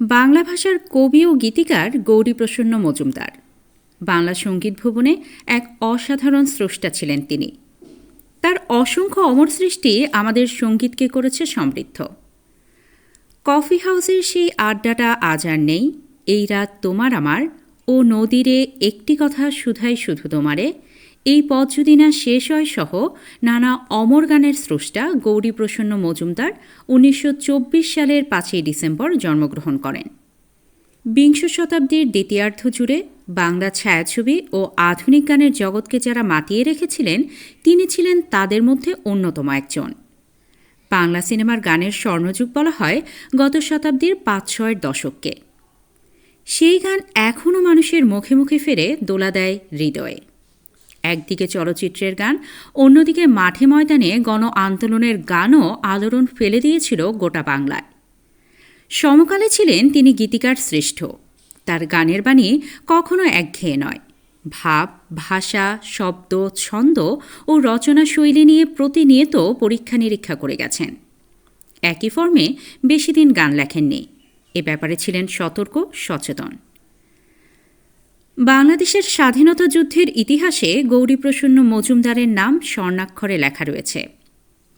বাংলা ভাষার কবি ও গীতিকার গৌরীপ্রসন্ন মজুমদার। বাংলা সংগীত ভুবনে এক অসাধারণ স্রষ্টা ছিলেন তিনি। তার অসংখ্য অমর সৃষ্টি আমাদের সঙ্গীতকে করেছে সমৃদ্ধ। কফি হাউসের সেই আড্ডাটা আজ আর নেই। এই রাত তোমার আমার ও নদীরে একটি কথা শুধাই শুধু তোমারে। এই পথ যদি না শেষ হয় সহ নানা অমর গানের স্রষ্টা গৌরীপ্রসন্ন মজুমদার উনিশশো চব্বিশ সালের পাঁচই ডিসেম্বর জন্মগ্রহণ করেন। বিংশ শতাব্দীর দ্বিতীয়ার্ধ জুড়ে বাংলা ছায়াছবি ও আধুনিক গানের জগৎকে যারা মাতিয়ে রেখেছিলেন, তিনি ছিলেন তাদের মধ্যে অন্যতম একজন। বাংলা সিনেমার গানের স্বর্ণযুগ বলা হয় গত শতাব্দীর পাঁচ ছয়ের দশককে। সেই গান এখনও মানুষের মুখে মুখে ফেরে দোলা দেয় হৃদয়ে। একদিকে চলচ্চিত্রের গান, অন্যদিকে মাঠে ময়দানে গণ আন্দোলনের গানও আলোড়ন ফেলে দিয়েছিল গোটা বাংলায়। সমকালে ছিলেন তিনি গীতিকার শ্রেষ্ঠ। তার গানের বাণী কখনো একঘেয়ে নয়। ভাব, ভাষা, শব্দ, ছন্দ ও রচনা শৈলী নিয়ে প্রতিনিয়ত পরীক্ষা নিরীক্ষা করে গেছেন। একই ফর্মে বেশি দিন গান লেখেননি। এ ব্যাপারে ছিলেন সতর্ক, সচেতন। বাংলাদেশের স্বাধীনতা যুদ্ধের ইতিহাসে গৌরীপ্রসন্ন মজুমদারের নাম স্বর্ণাক্ষরে লেখা রয়েছে।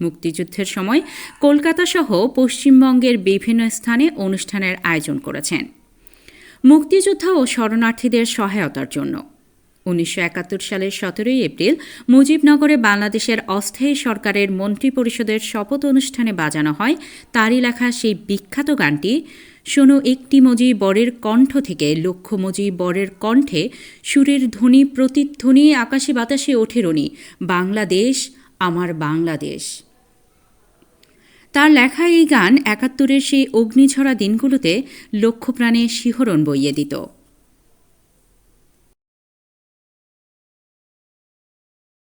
মুক্তিযুদ্ধের সময় কলকাতা সহ পশ্চিমবঙ্গের বিভিন্ন স্থানে অনুষ্ঠানের আয়োজন করেছেন। মুক্তিযোদ্ধা ও শরণার্থীদের সহায়তার জন্য। উনিশশো একাত্তর সালের সতেরোই এপ্রিল মুজিবনগরে বাংলাদেশের অস্থায়ী সরকারের মন্ত্রিপরিষদের শপথ অনুষ্ঠানে বাজানো হয়। তারই লেখা সেই বিখ্যাত গানটি, শোনো একটি মজি বরের কণ্ঠ থেকে লক্ষ মজি বরের কণ্ঠে, সুরের ধ্বনি প্রতিধ্বনি, আকাশে বাতাসে ওঠে রনি, বাংলাদেশ, আমার বাংলাদেশ। তার লেখা এই গান একাত্তরের সেই অগ্নিঝরা দিনগুলোতে লক্ষ্যপ্রাণে শিহরণ বইয়ে দিত।